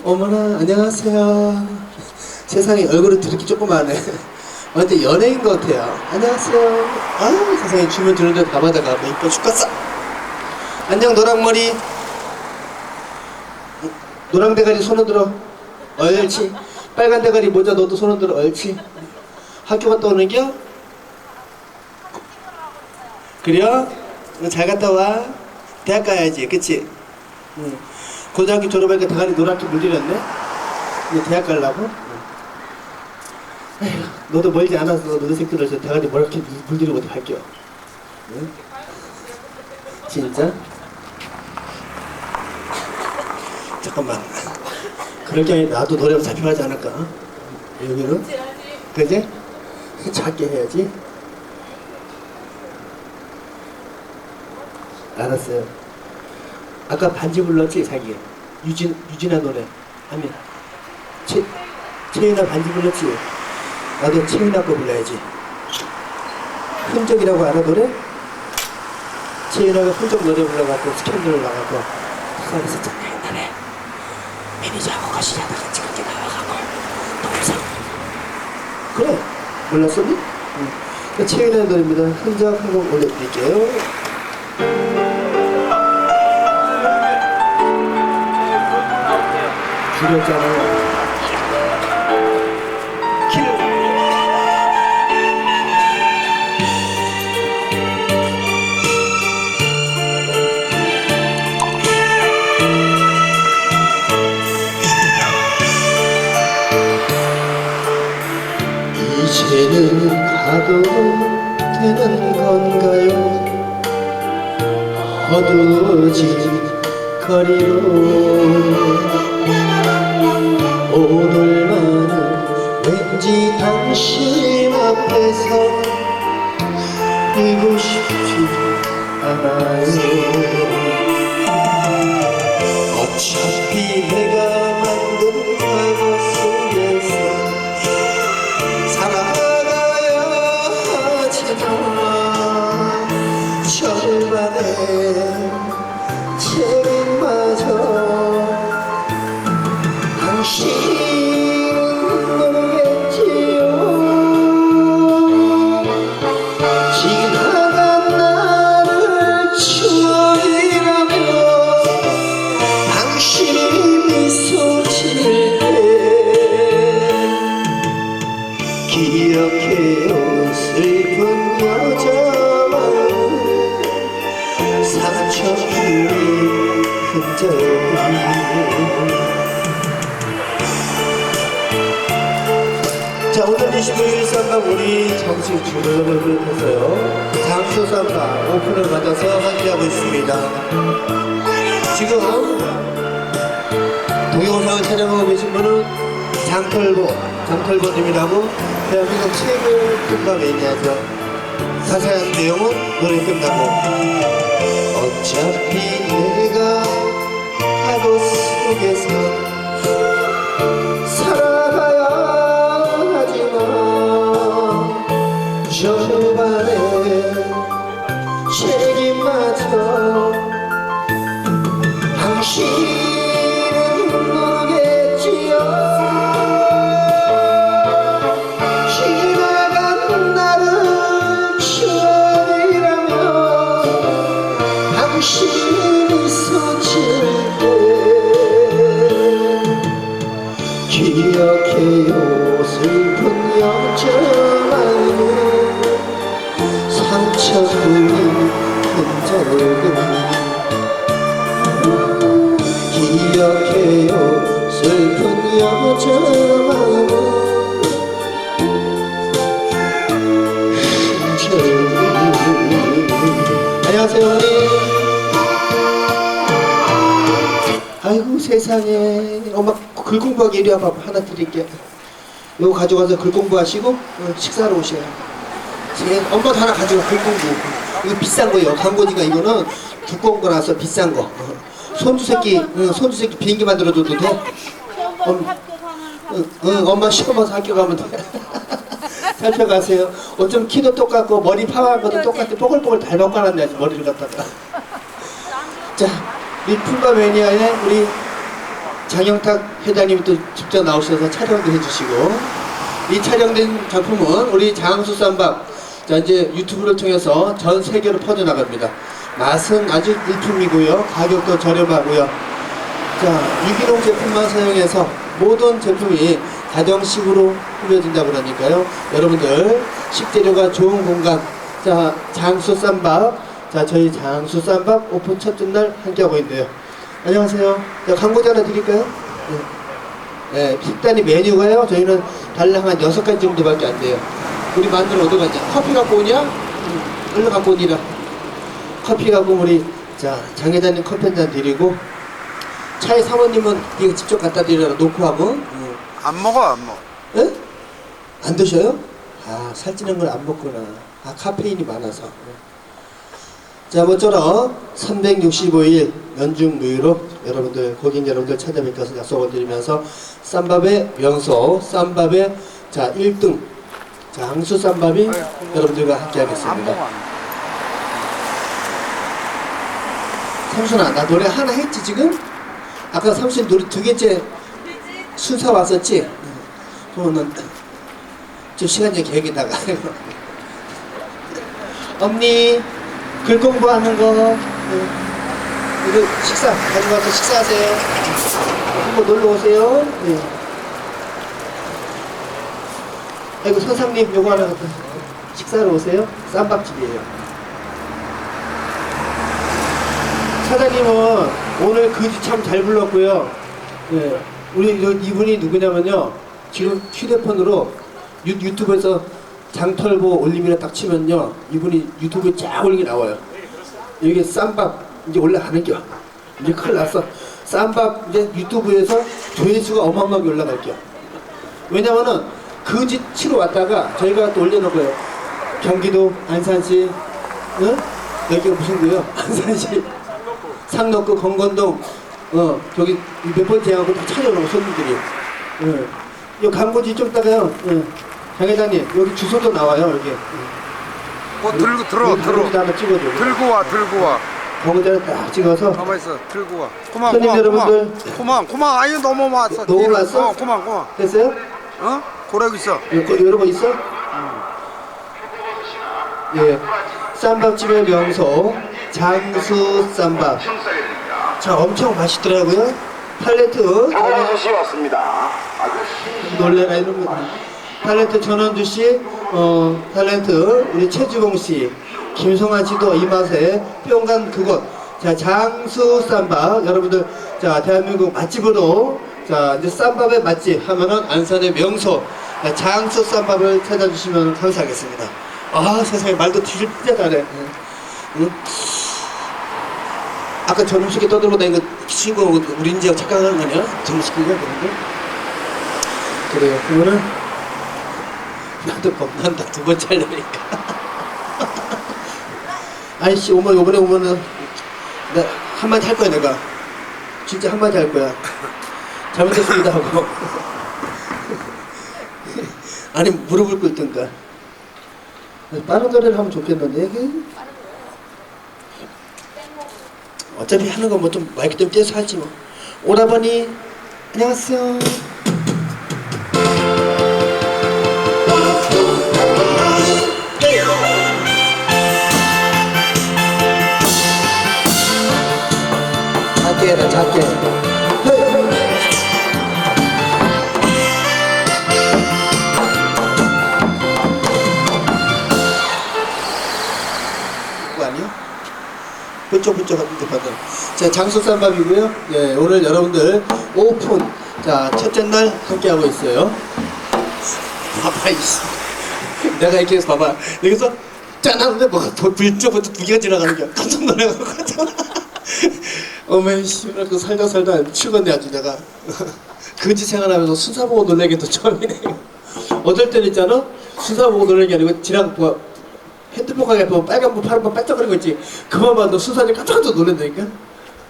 어머나 안녕하세요. 세상에 얼굴은 드럽게 조그마하네. 완전 연예인 것 같아요. 안녕하세요. 아유 세상에 주문 들는데 다 받아가고 이뻐 죽겠어. 안녕 노랑머리. 노랑 대가리 손을 들어. 옳지. 빨간 대가리 모자 너도 손을 들어. 옳지. 학교 갔다 오는겨? 그래요? 응, 잘 갔다 와. 대학 가야지, 그치? 응. 고등학교 졸업하니까 대가리 노랗게 물들였네? 이제 대학? 응. 에휴, 너도 멀지 않아서 너도 새끼들서 대가리 노랗게 물- 물들이고 갈겨? 응? 진짜? 잠깐만. 그럴 경우에 나도 노래가 잡혀가지 않을까? 여기는? 그지? 작게 해야지. 알았어요. 아까 반지 불렀지 자기. 유진 유진아 노래. 아니 최 최윤아 반지 불렀지. 나도 최윤아 거 불러야지. 흔적이라고 알아 노래? 최윤아가 흔적 노래 불러갖고 스캔들 나가고 부산 있었잖아 옛날에. 매니저하고 같이 자다가 지금까지 나와가고 동상. 그래 몰랐었니? 응. 최윤아 노래입니다. 흔적 한곡 올려드릴게요. 줄였잖아요. 킬. 이제는 가도 되는 건가요? 어두워진 거리로 오늘만은 왠지 당신 앞에서 이고 싶지 않아요. 어차피 내가 만든 과거 속에서 살아가야 하지만 절반의 자 오늘 25일 쌈방 우리 정식 주문을 비롯해서요. 장수 쌈방 오픈을 맞아서 함께하고 있습니다. 지금 동영상을 촬영하고 계신 분은 장털보 장털보님이라고 대한민국 최고 금방 매니아죠 자세한 내용은 노래 끝나고 어차피 내가 파도 속에서 안녕하세요. 아이고 세상에. 엄마 글 공부하기 이리 와봐. 하나 드릴게. 이거 가져가서 글 공부하시고 어, 식사하러 오셔요. 제 엄마도 하나 가져가 글 공부. 이거 비싼 거예요. 광고니까 이거는 두꺼운 거라서 비싼 거. 어. 손주 새끼 응, 손주 새끼 비행기 만들어줘도 돼? 합격하는 응, 응, 엄마 시험 봐서 학교 가면 돼 살펴가세요 어쩜 키도 똑같고 머리 파마한 것도 똑같아 뽀글뽀글 아주 머리를 갖다가 자, 풀바 매니아의 우리 장영탁 회장님이 또 직접 나오셔서 촬영도 해주시고 이 촬영된 작품은 우리 장수 쌈밥 자 이제 유튜브를 통해서 전 세계로 퍼져나갑니다. 맛은 아주 일품이고요. 가격도 저렴하고요. 자 유기농 제품만 사용해서 모든 제품이 가정식으로 꾸며진다고 그러니까요. 여러분들 식재료가 좋은 공간 자 장수 쌈밥 자 저희 장수 쌈밥 오픈 첫째 날 함께하고 있는데요. 안녕하세요. 자, 광고자 하나 드릴까요? 네. 네, 식단이 메뉴가요. 저희는 달랑 한 여섯 가지 정도밖에 안 돼요. 우리 만들 어디 갔냐? 커피 갖고 오냐? 응, 얼른 갖고 오니라. 커피 갖고 우리 자 장 회장님 커피 한 잔 드리고 차에 사모님은 이거 직접 갖다 드리라 놓고 하고 응. 안 먹어 안 먹어 에? 안 드셔요? 아 살찌는 걸 안 먹구나. 아 카페인이 많아서. 자 모쪼록 365일 연중 무휴로 여러분들 고객 여러분들 찾아뵙겠서 약속을 드리면서 쌈밥의 명소 쌈밥의 자 1등 장수 쌈밥이 여러분들과 함께 안 하겠습니다. 안 먹어. 삼순아 나 노래 하나 했지 지금? 아까 삼순이 노래 두 개째 순서 왔었지? 그러면 좀 시간 좀 계획에다가 언니 글 공부하는 거 네. 이거 식사 와서 식사하세요 한번 놀러 오세요 네. 아이고 선생님 요거 하나 갖다 식사하러 오세요 쌈밥집이에요 사장님은 오늘 그지 참 잘 불렀고요. 예, 우리 요- 이분이 누구냐면요. 지금 휴대폰으로 유, 유튜브에서 장털보 올림이라 딱 치면요. 이분이 유튜브에 쫙 올리게 나와요. 이게 쌈밥 이제 올라가는 겨. 이제 큰일 났어. 쌈밥 이제 유튜브에서 조회수가 어마어마하게 올라갈 겨. 왜냐면은 그지 치러 왔다가 저희가 또 올려놓은 거예요. 경기도 안산시, 응? 여기가 무슨 구요? 안산시. 상록구 건건동 어 저기 몇 번째 하고 다 찾아오는 손님들이. 예. 이 광고지 좀 따가요. 예. 장 회장님 여기 주소도 나와요 여기. 뭐 들고 들어 여기 들어 하나 찍어줘. 들고 와 들고 와. 광고지를 딱 찍어서. 가만 있어. 들고 와. 고만 손님 고만 여러분들. 고만 고만 아유 넘어왔어. 넘어왔어? 뒤로. 어? 고만 고만 됐어요? 어? 고래고 있어. 이거 이런 거 있어? 예. 쌈밥집의 명소 장수 쌈밥 자 엄청 맛있더라고요 팔레트 아저씨 왔습니다. 놀래라 이런 거. 탤런트 전원주 씨, 어, 탤런트 우리 최주봉 씨, 김성환 씨도 이 맛에 뿅간 그곳. 자, 장수 쌈밥. 여러분들, 자, 대한민국 맛집으로, 자, 이제 쌈밥의 맛집 하면은 안산의 명소, 자, 장수 쌈밥을 찾아주시면 감사하겠습니다. 아, 세상에 말도 진짜 잘해. 응. 응? 아까 젊은시계 떠들고 다니는 거 친구 우리 인지하고 착각하는 거냐? 젊은시계가 그런데? 그래요. 그러면은 나도 겁난다. 두 번째 하려니까. 아이씨 오면 요번에 오면은 나 한마디 할 거야 내가. 진짜 한마디 할 거야. 잘못했습니다 하고. 아니 무릎을 꿇든가. 빠른 노래를 하면 좋겠는데 이게 어차피 하는 거뭐좀 마이크 좀 떼서 하지 뭐. 오라버니 안녕하세요. 번쩍번쩍 받아 자 장수쌈밥이고요. 예, 오늘 여러분들 오픈. 자 첫째 날 함께하고 있어요. 봐봐 이씨. 내가 이렇게 해서 봐봐. 여기서 짠 하는데 뭐가 더 불쩍부터 두 개가 지나가는 거야. 깜짝 놀래가지고 어메 씨발 그 살다 살다 치겠네 아주 내가. 그지 생활하면서 수사 보고 게또 처음이네 어떨 때는 있잖아. 수사 보고 게 아니고 뭐 핸드폰 가게 보면 빨간 불 파란 불 반짝거리고 있지. 그만 봐도 수사님 깜짝깜짝 놀란다니까